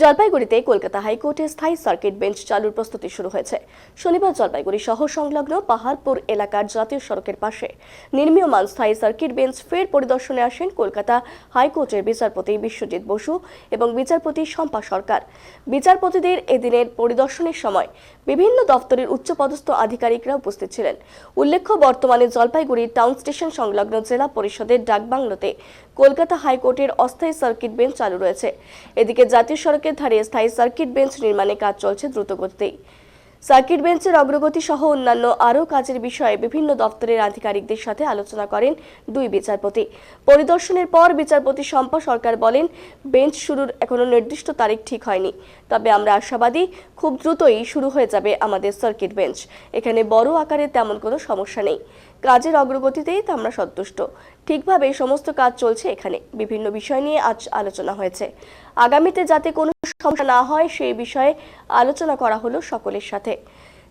জলপাইগুড়িতে কলকাতা হাইকোর্টে স্থায়ী সার্কিট বেঞ্চ চালুর প্রস্তুতি শুরু হয়েছে। শনিবার জলপাইগুড়ি শহর সংলগ্ন পাহাড়পুর এলাকার জাতীয় সড়কের পাশে নির্মীয়মান স্থায়ী সার্কিট বেঞ্চ ফের পরিদর্শনে আসেন কলকাতা হাইকোর্টের বিচারপতি বিশ্বজিৎ বসু এবং বিচারপতি শম্পা সরকার। বিচারপতিদের এদিনের পরিদর্শনের সময় বিভিন্ন দপ্তরের উচ্চপদস্থ আধিকারিকরা উপস্থিত ছিলেন। উল্লেখ্য, বর্তমানে জলপাইগুড়ি টাউন স্টেশন সংলগ্ন জেলা পরিষদের ডাকবাংলোতে কলকাতা হাইকোর্টের অস্থায়ী সার্কিট বেঞ্চ চালু রয়েছে। এদিকে জাতীয় সড়কের ধারে স্থায়ী সার্কিট বেঞ্চ নির্মাণে কাজ চলছে দ্রুতগতিতেই সার্কিট বেঞ্চের অগ্রগতি সহ অন্যান্য আরও কাজের বিষয়ে বিভিন্ন দপ্তরের আধিকারিকদের সাথে আলোচনা করেন দুই বিচারপতি। পরিদর্শনের পর বিচারপতি শম্পা সরকার বলেন, বেঞ্চ শুরুর এখনও নির্দিষ্ট তারিখ ঠিক হয়নি। তবে আমরা আশাবাদী, খুব দ্রুতই শুরু হয়ে যাবে আমাদের সার্কিট বেঞ্চ। এখানে বড় আকারে তেমন কোনো সমস্যা নেই। কাজের অগ্রগতিতেই তো আমরা সন্তুষ্ট। ঠিকভাবে সমস্ত কাজ চলছে এখানে। বিভিন্ন বিষয় নিয়ে আজ আলোচনা হয়েছে। আগামীতে যাতে কোনো সমস্যা না হয়, সেই বিষয়ে আলোচনা করা হলো সকলের সাথে।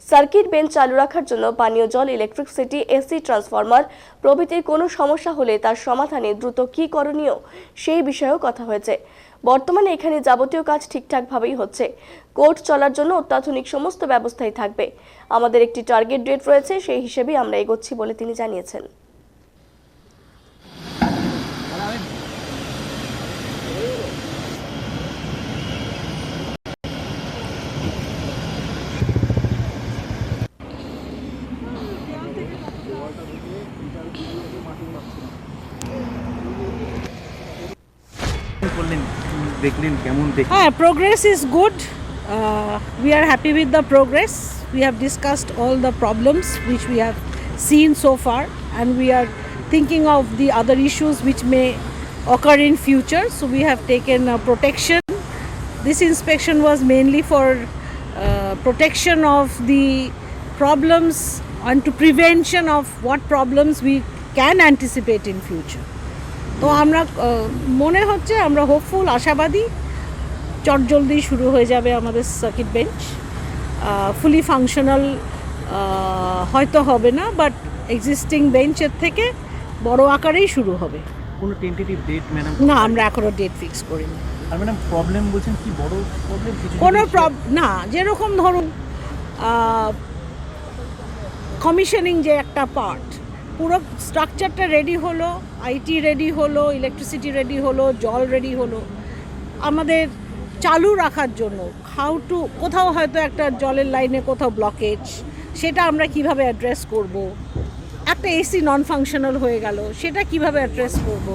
সার্কিট বেঞ্চ চালু রাখার জন্য পানীয় জল ইলেকট্রিসিটি এসি, ট্রান্সফরমার প্রভৃতির কোনো সমস্যা হলে তার সমাধানে দ্রুত কী করণীয় সেই বিষয়েও কথা হয়েছে। বর্তমানে এখানে যাবতীয় কাজ ঠিকঠাকভাবেই হচ্ছে। কোর্ট চলার জন্য অত্যাধুনিক সমস্ত ব্যবস্থাই থাকবে। আমাদের একটি টার্গেট ডেট রয়েছে, সেই হিসেবেই আমরা এগোচ্ছি বলে তিনি জানিয়েছেন। দেখলেন কেমন দেখলেন হ্যাঁ progress is good uh, we are happy with the progress we have discussed all the problems which we have seen so far and we are thinking of the other issues which may occur in future so we have taken uh, protection this inspection was mainly for uh, protection of the problems and to prevention of what problems we can anticipate in future. তো আমরা মনে হচ্ছে আমরা hopeful আশাবাদী চটজলদি শুরু হয়ে যাবে আমাদের সার্কিট বেঞ্চ ফুলি ফাংশনাল হয়তো হবে না বাট এক্সিস্টিং বেঞ্চের থেকে বড় আকারেই শুরু হবে। কোনো টেন্টেটিভ ডেট ম্যাডাম না আমরা এখনও ডেট ফিক্স করিনি। আর ম্যাডাম প্রবলেম বলছেন কি বড় প্রবলেম কোনো না যেরকম ধরুন কমিশনিং যে একটা পার্ট পুরো স্ট্রাকচারটা রেডি হলো আইটি রেডি হলো ইলেকট্রিসিটি রেডি হলো, জল রেডি হলো। আমাদের চালু রাখার জন্য হাউ টু কোথাও হয়তো একটা জলের লাইনে কোথাও ব্লকেজ সেটা আমরা কীভাবে অ্যাড্রেস করব? একটা এসি নন ফাংশনাল হয়ে গেল, সেটা কীভাবে অ্যাড্রেস করব?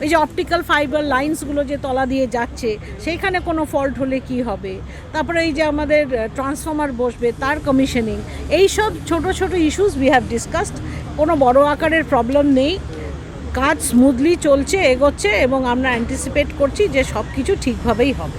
ওই যে অপটিক্যাল ফাইবার লাইন্সগুলো যে তলা দিয়ে যাচ্ছে, সেইখানে কোনো ফল্ট হলে কি হবে? তারপরে এই যে আমাদের ট্রান্সফর্মার বসবে, তার কমিশনিং এই সব ছোট ছোট ইস্যুস উই হ্যাভ ডিসকাসড কোনো বড় আকারের প্রবলেম নেই। কাজ স্মুথলি চলছে, এগোচ্ছে এবং আমরা অ্যান্টিসিপেট করছি যে সব কিছু ঠিকভাবেই হবে।